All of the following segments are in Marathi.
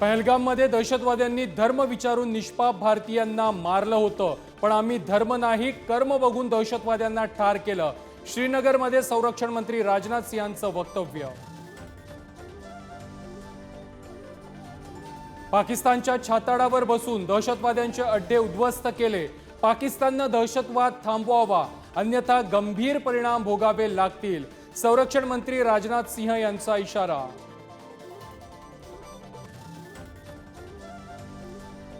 पहलगाममध्ये दहशतवाद्यांनी धर्म विचारून निष्पाप भारतीयांना मारलं होतं. पण आम्ही धर्म नाही कर्म बघून दहशतवाद्यांना ठार केलं. श्रीनगरमध्ये संरक्षण मंत्री राजनाथ सिंहांचं वक्तव्य. पाकिस्तानच्या छाताडावर बसून दहशतवाद्यांचे अड्डे उद्ध्वस्त केले. पाकिस्ताननं दहशतवाद थांबवावा अन्यथा गंभीर परिणाम भोगावे लागतील. संरक्षण मंत्री राजनाथ सिंह यांचा इशारा.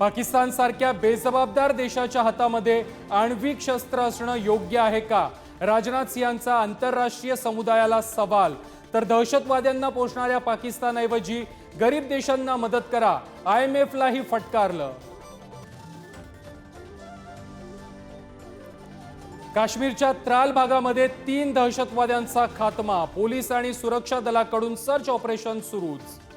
पाकिस्तानसारख्या बेजबाबदार देशाच्या हातामध्ये आण्विक शस्त्र असणं योग्य आहे का? राजनाथ सिंहांचा आंतरराष्ट्रीय समुदायाला सवाल. तर दहशतवाद्यांना पोचणाऱ्या पाकिस्तानऐवजी गरीब देशांना मदत करा. आय एम एफलाही फटकारलं. काश्मीरच्या त्राल भागामध्ये तीन दहशतवाद्यांचा खात्मा. पोलीस आणि सुरक्षा दलाकडून सर्च ऑपरेशन सुरूच.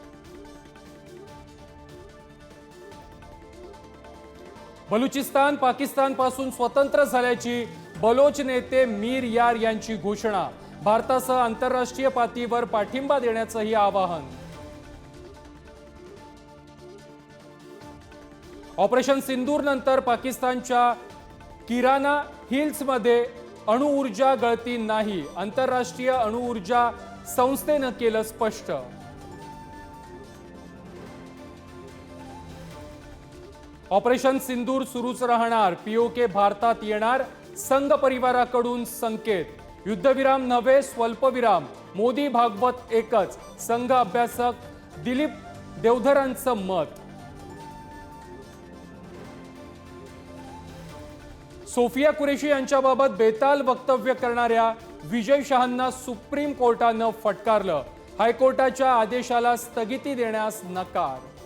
बलुचिस्तान पाकिस्तानपासून स्वतंत्र झाल्याची बलोच नेते मीर यार यांची घोषणा. भारतासह आंतरराष्ट्रीय पातळीवर पाठिंबा देण्याचंही आवाहन. ऑपरेशन सिंदूर नंतर पाकिस्तानच्या किराना हिल्समध्ये अणुऊर्जा गळती नाही. आंतरराष्ट्रीय अणुऊर्जा संस्थेनं केलं स्पष्ट. ऑपरेशन सिंदूर सुरूच राहणार. पीओके भारतात येणार. संघ परिवाराकडून संकेत. युद्धविराम नव्हे स्वल्पविराम. मोदी भागवत एकच. संघ अभ्यासक दिलीप देवधरांचं मत. सोफिया कुरेशी यांच्याबाबत बेताल वक्तव्य करणाऱ्या विजय शहांना सुप्रीम कोर्टानं फटकारलं. हायकोर्टाच्या आदेशाला स्थगिती देण्यास नकार.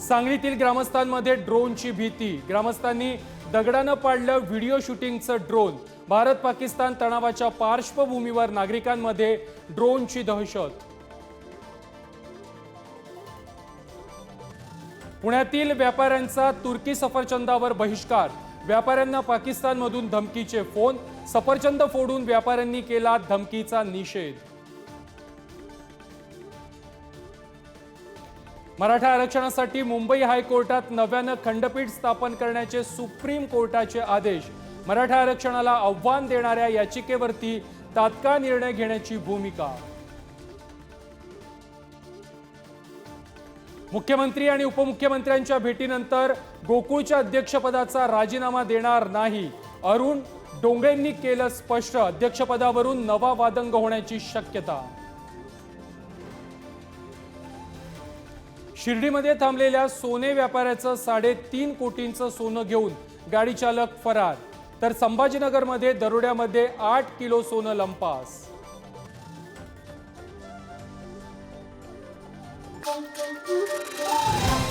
सांगलीतील ग्रामस्थांमध्ये ड्रोनची भीती. ग्रामस्थांनी दगडानं पाडलं व्हिडिओ शूटिंगचं ड्रोन. भारत पाकिस्तान तणावाच्या पार्श्वभूमीवर नागरिकांमध्ये ड्रोनची दहशत. पुण्यातील व्यापाऱ्यांचा तुर्की सफरचंदावर बहिष्कार. व्यापाऱ्यांना पाकिस्तानमधून धमकीचे फोन. सफरचंद फोडून व्यापाऱ्यांनी केला धमकीचा निषेध. मराठा आरक्षणासाठी मुंबई हायकोर्टात नव्यानं खंडपीठ स्थापन करण्याचे सुप्रीम कोर्टाचे आदेश. मराठा आरक्षणाला आव्हान देणाऱ्या याचिकेवरती तात्काळ निर्णय घेण्याची भूमिका. मुख्यमंत्री आणि उपमुख्यमंत्र्यांच्या भेटीनंतर गोकुळच्या अध्यक्षपदाचा राजीनामा देणार नाही. अरुण डोंगरेंनी केलं स्पष्ट. अध्यक्षपदावरून नवा वादंग होण्याची शक्यता. शिर्डीमध्ये थांबलेल्या सोने व्यापाऱ्याचं साडेतीन कोटींचं सोनं घेऊन गाडी चालक फरार तर संभाजीनगरमध्ये दरोड्यामध्ये आठ किलो सोनं लंपास Thank you.